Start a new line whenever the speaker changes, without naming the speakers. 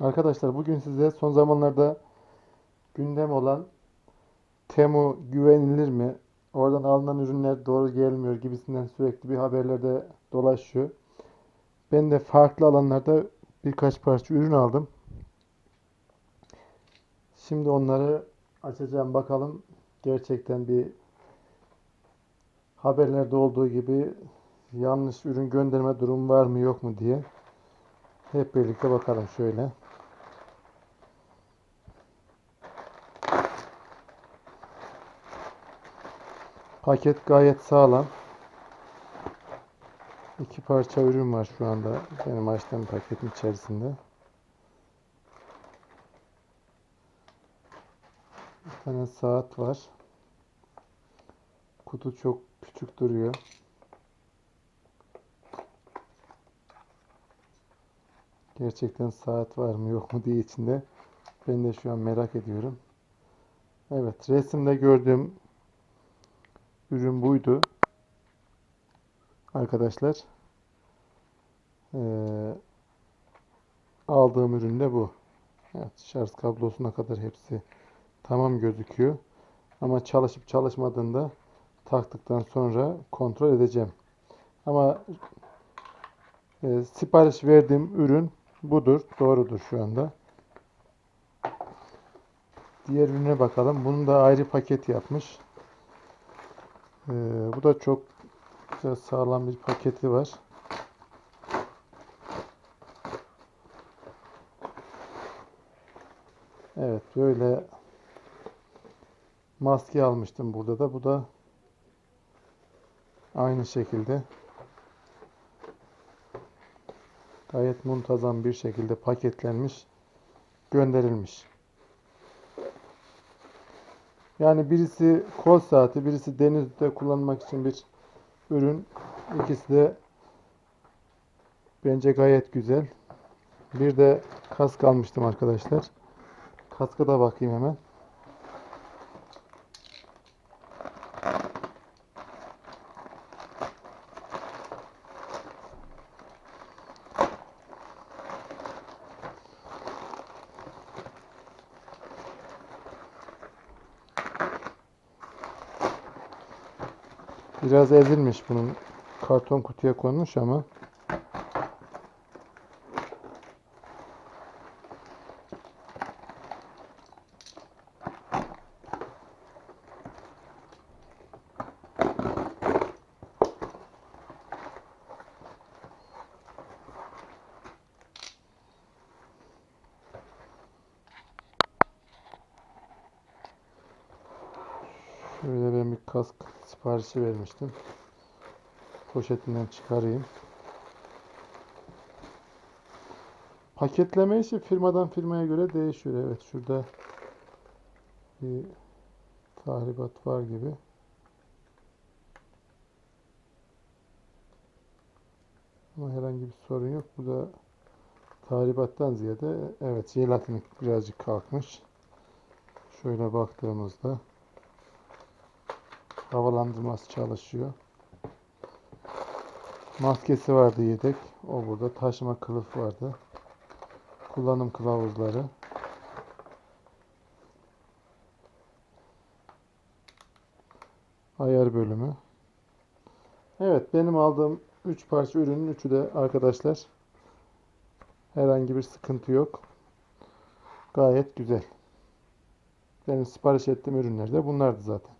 Arkadaşlar bugün size son zamanlarda gündem olan Temu güvenilir mi? Oradan alınan ürünler doğru gelmiyor gibisinden sürekli bir haberlerde dolaşıyor. Ben de farklı alanlarda birkaç parça ürün aldım. Şimdi onları açacağım bakalım gerçekten bir haberlerde olduğu gibi yanlış ürün gönderme durumu var mı yok mu diye. Hep birlikte bakalım şöyle. Paket gayet sağlam. İki parça ürün var şu anda benim açtığım paketin içerisinde. Bir tane saat var. Kutu çok küçük duruyor. Gerçekten saat var mı yok mu diye içinde. Ben de şu an merak ediyorum. Evet, resimde gördüğüm ürün buydu. Arkadaşlar. Ee, aldığım ürün de bu. Evet, şarj kablosuna kadar hepsi tamam gözüküyor. Ama çalışıp çalışmadığında taktıktan sonra kontrol edeceğim. Ama e, sipariş verdiğim ürün budur. Doğrudur şu anda. Diğer ürüne bakalım. Bunun da ayrı paket yapmış. Ee, bu da çok güzel sağlam bir paketi var. Evet böyle maske almıştım burada da. Bu da aynı şekilde gayet muntazam bir şekilde paketlenmiş gönderilmiş. Yani birisi kol saati, birisi denizde kullanmak için bir ürün. İkisi de bence gayet güzel. Bir de kask almıştım arkadaşlar. Kaska da bakayım hemen. Biraz ezilmiş bunun. Karton kutuya konmuş ama. Şöyle ben bir kask siparişi vermiştim. Poşetinden çıkarayım. Paketleme işi firmadan firmaya göre değişiyor. Evet şurada bir tahribat var gibi. Ama herhangi bir sorun yok. Bu da tahribattan ziyade evet jelatin birazcık kalkmış. Şöyle baktığımızda havalandırması çalışıyor. Maskesi vardı yedek. O burada. Taşıma kılıf vardı. Kullanım kılavuzları. Ayar bölümü. Evet benim aldığım 3 parça ürünün üçü de arkadaşlar herhangi bir sıkıntı yok. Gayet güzel. Benim sipariş ettiğim ürünler de bunlardı zaten.